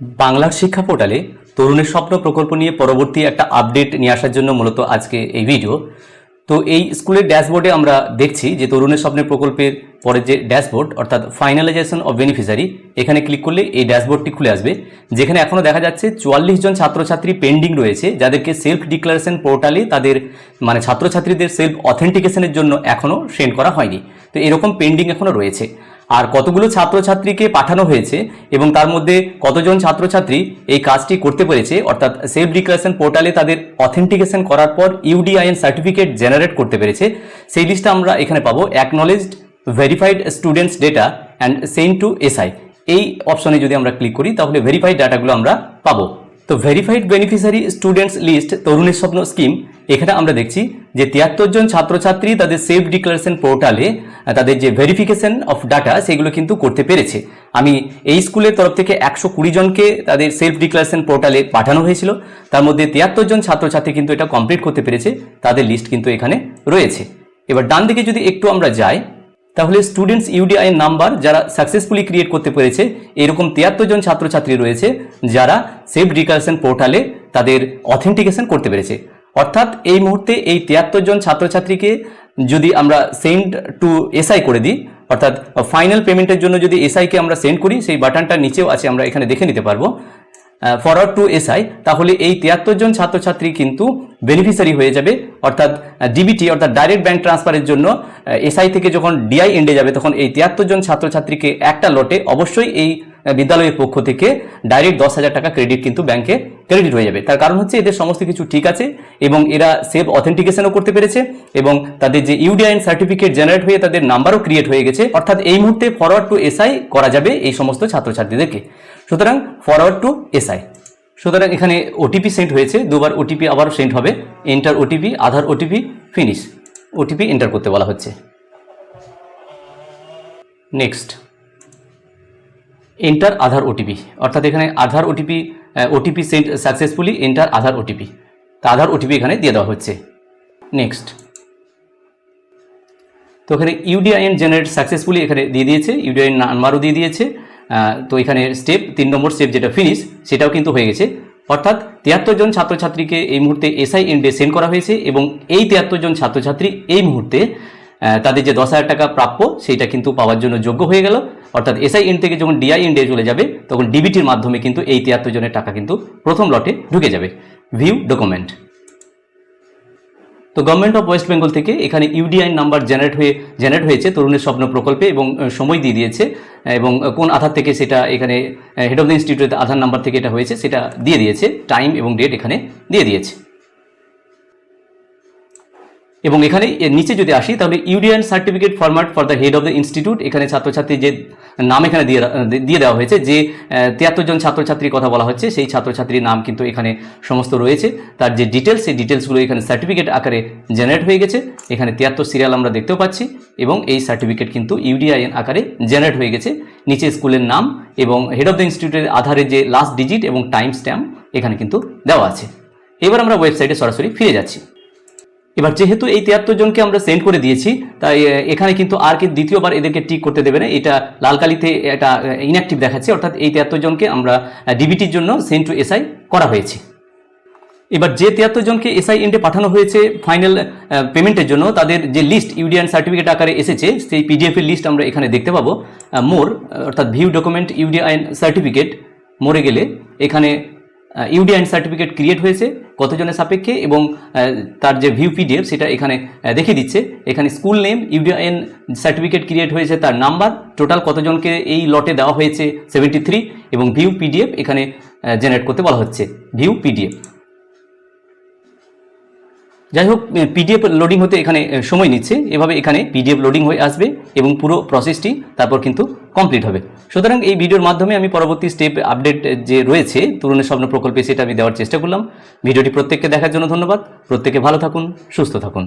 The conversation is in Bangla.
বাংলার শিক্ষা পোর্টালে তরুণের স্বপ্ন প্রকল্প নিয়ে পরবর্তী একটা আপডেট নিয়ে আসার জন্য মূলত আজকে এই ভিডিও। তো এই স্কুলের ড্যাশবোর্ডে আমরা দেখছি যে তরুণের স্বপ্নের প্রকল্পের পরে যে ড্যাশবোর্ড, অর্থাৎ ফাইনালাইজেশন অফ বেনিফিসারি, এখানে ক্লিক করলে এই ড্যাশবোর্ডটি খুলে আসবে, যেখানে এখনও দেখা যাচ্ছে চুয়াল্লিশ জন ছাত্রছাত্রী পেন্ডিং রয়েছে, যাদেরকে সেলফ ডিক্লারেশন পোর্টালে তাদের মানে ছাত্রছাত্রীদের সেলফ অথেন্টিকেশনের জন্য এখনও সেন্ড করা হয়নি। তো এরকম পেন্ডিং এখনও রয়েছে। আর কতগুলো ছাত্রছাত্রীকে পাঠানো হয়েছে এবং তার মধ্যে কতজন ছাত্রছাত্রী এই কাজটি করতে পেরেছে, অর্থাৎ সেলফ ডিক্লারেশন পোর্টালে তাদের অথেন্টিকেশন করার পর ইউডিআইএন সার্টিফিকেট জেনারেট করতে পেরেছে। সেই লিস্টটা আমরা এখানে পাবো acknowledged verified students data and send to SI এই অপশনে যদি আমরা ক্লিক করি, তাহলে ভেরিফাইড ডাটাগুলো আমরা পাবো। তো ভেরিফাইড বেনিফিশিয়ারি স্টুডেন্টস লিস্ট তরুণের স্বপ্ন স্কিম এখানে আমরা দেখছি যে তিয়াত্তর জন ছাত্রছাত্রী তাদের সেফ ডিক্লারেশন পোর্টালে তাদের যে ভেরিফিকেশন অফ ডাটা সেগুলো কিন্তু করতে পেরেছে। আমি এই স্কুলের তরফ থেকে একশো কুড়ি জনকে তাদের সেলফ ডিক্লারেশন পোর্টালে পাঠানো হয়েছিল। তার মধ্যে তিয়াত্তর জন ছাত্রছাত্রী কিন্তু এটা কমপ্লিট করতে পেরেছে। তাদের লিস্ট কিন্তু এখানে রয়েছে। এবার ডান দিকে যদি একটু আমরা যাই তাহলে স্টুডেন্টস ইউডিআই নাম্বার যারা সাকসেসফুলি ক্রিয়েট করতে পেরেছে, এরকম তিয়াত্তর জন ছাত্রছাত্রী রয়েছে যারা সেফ ডিক্লারেশন পোর্টালে তাদের অথেন্টিকেশন করতে পেরেছে। অর্থাৎ এই মুহূর্তে এই তিয়াত্তর জন ছাত্রছাত্রীকে যদি আমরা সেন্ড টু এসআই করে দিই, অর্থাৎ ফাইনাল পেমেন্টের জন্য যদি এসআইকে আমরা সেন্ড করি, সেই বাটনটার নিচেও আছে, আমরা এখানে দেখে নিতে পারব। ফরওয়ার্ড টু এস আই তাহলে এই তিয়াত্তর জন ছাত্রছাত্রী কিন্তু বেনিফিশিয়ারি হয়ে যাবে। অর্থাৎ ডিবিটি অর্থাৎ ডাইরেক্ট ব্যাংক ট্রান্সফারের জন্য এসআই থেকে যখন ডিআই এন্ডে যাবে, তখন এই তিয়াত্তর জন ছাত্রছাত্রীকে একটা লটে অবশ্যই এই বিদ্যালয়ের পক্ষ থেকে ডাইরেক্ট দশ হাজার টাকা ক্রেডিট কিন্তু ব্যাংকে ক্রেডিট হয়ে যাবে। তার কারণ হচ্ছে এদের সমস্ত কিছু ঠিক আছে এবং এরা সেভ অথেন্টিকেশনও করতে পেরেছে এবং তাদের যে ইউডিআইন সার্টিফিকেট জেনারেট হয়ে তাদের নাম্বারও ক্রিয়েট হয়ে গেছে। অর্থাৎ এই মুহূর্তে ফরওয়ার্ড টু এসআই করা যাবে এই সমস্ত ছাত্রছাত্রীদেরকে। সুতরাং ফরওয়ার্ড টু এসআই সুতরাং এখানে ওটিপি সেন্ড হয়েছে, দুবার ওটিপি আবারও সেন্ড হবে। Enter OTP Aadhaar OTP finish OTP enter করতে বলা হচ্ছে। নেক্সট এন্টার আধার ওটিপি অর্থাৎ এখানে Aadhaar OTP OTP sent successfully enter Aadhaar OTP তা আধার ওটিপি এখানে দিয়ে দেওয়া হচ্ছে। নেক্সট তো এখানে ইউডিআইএন জেনারেট সাকসেসফুলি এখানে দিয়ে দিয়েছে ইউডিআইএন নাম্বারও দিয়ে দিয়েছে। তো এখানে স্টেপ তিন নম্বর স্টেপ যেটা ফিনিশ সেটাও কিন্তু হয়ে গেছে। অর্থাৎ তিয়াত্তর জন ছাত্রছাত্রীকে এই মুহূর্তে এসআই এন্ডে সেন্ড করা হয়েছে এবং এই তিয়াত্তর জন ছাত্রছাত্রী এই মুহূর্তে তাদের যে দশ হাজার টাকা প্রাপ্য, সেইটা কিন্তু পাওয়ার জন্য যোগ্য হয়ে গেল। অর্থাৎ এসআই এন্ড থেকে যখন ডিআই এন্ডে চলে যাবে, তখন ডিবিটির মাধ্যমে কিন্তু এই তিয়াত্তর জনের টাকা কিন্তু প্রথম লটে ঢুকে যাবে। ভিউ ডকুমেন্ট তো গভর্নমেন্ট অফ ওয়েস্ট বেঙ্গল থেকে এখানে ইউডিআই নাম্বার জেনারেট হয়ে জেনারেট হয়েছে তরুণের স্বপ্ন প্রকল্পে এবং সময় দিয়ে দিয়েছে। এবং কোন আধার থেকে সেটা এখানে হেড অফ দ্য ইনস্টিটিউটের আধার নাম্বার থেকে এটা হয়েছে, সেটা দিয়ে দিয়েছে। টাইম এবং ডেট এখানে দিয়ে দিয়েছে। এবং এখানে নিচে যদি আসি, তাহলে UDIN certificate format for the head of the institute এখানে ছাত্রছাত্রী যে নাম এখানে দিয়ে দিয়ে দেওয়া হয়েছে, যে তিয়াত্তর জন ছাত্রছাত্রীর কথা বলা হচ্ছে, সেই ছাত্রছাত্রীর নাম কিন্তু এখানে সমস্ত রয়েছে। তার যে ডিটেলস সেই ডিটেলসগুলো এখানে সার্টিফিকেট আকারে জেনারেট হয়ে গেছে। এখানে তিয়াত্তর সিরিয়াল আমরা দেখতেও পাচ্ছি এবং এই সার্টিফিকেট কিন্তু ইউডিআইএন আকারে জেনারেট হয়ে গেছে। নিচে স্কুলের নাম এবং হেড অফ দ্য ইনস্টিটিউটের আধারের যে লাস্ট ডিজিট এবং টাইম স্ট্যাম্প এখানে কিন্তু দেওয়া আছে। এবার আমরা ওয়েবসাইটে সরাসরি ফিরে যাচ্ছি। এবার যেহেতু এই তিয়াত্তর জনকে আমরা সেন্ড করে দিয়েছি, তাই এখানে কিন্তু আর কি দ্বিতীয়বার এদেরকে টিক করতে দেবে না। এটা লাল কালিতে এটা ইনঅ্যাক্টিভ দেখাচ্ছে, অর্থাৎ এই তিয়াত্তর জনকে আমরা ডিবিটির জন্য সেন্ড টু এসআই করা হয়েছে। এবার যে তিয়াত্তর জনকে এসআই এন্ডে পাঠানো হয়েছে ফাইনাল পেমেন্টের জন্য, তাদের যে লিস্ট ইউডিআন সার্টিফিকেট আকারে এসেছে, সেই পিডিএফ এর লিস্ট আমরা এখানে দেখতে পাবো। মোর, অর্থাৎ ভিউ ডকুমেন্ট ইউডিআইন সার্টিফিকেট মোরে গেলে এখানে ইউডিআইন সার্টিফিকেট ক্রিয়েট হয়েছে। কতজনের সাপেক্ষে এবং তার যে ভিউ পিডিএফ সেটা এখানে দেখে দেখিয়ে দিচ্ছে। এখানে school name UDIN certificate create হয়েছে, তার নাম্বার টোটাল কতজনকে এই লটে দেওয়া হয়েছে সেভেন্টি থ্রি এবং ভিউ পিডিএফ এখানে জেনারেট করতে বলা হচ্ছে। ভিউ পিডিএফ যাই হোক পিডিএফ লোডিং হতে এখানে সময় নিচ্ছে। এভাবে এখানে পিডিএফ লোডিং হয়ে আসবে এবং পুরো প্রসেসটি তারপর কিন্তু কমপ্লিট হবে। সুতরাং এই ভিডিওর মাধ্যমে আমি পরবর্তী স্টেপ আপডেট যে রয়েছে, তরুণের স্বপ্ন প্রকল্পে সেটা আমি দেওয়ার চেষ্টা করলাম। ভিডিওটি প্রত্যেককে দেখার জন্য ধন্যবাদ। প্রত্যেকে ভালো থাকুন, সুস্থ থাকুন।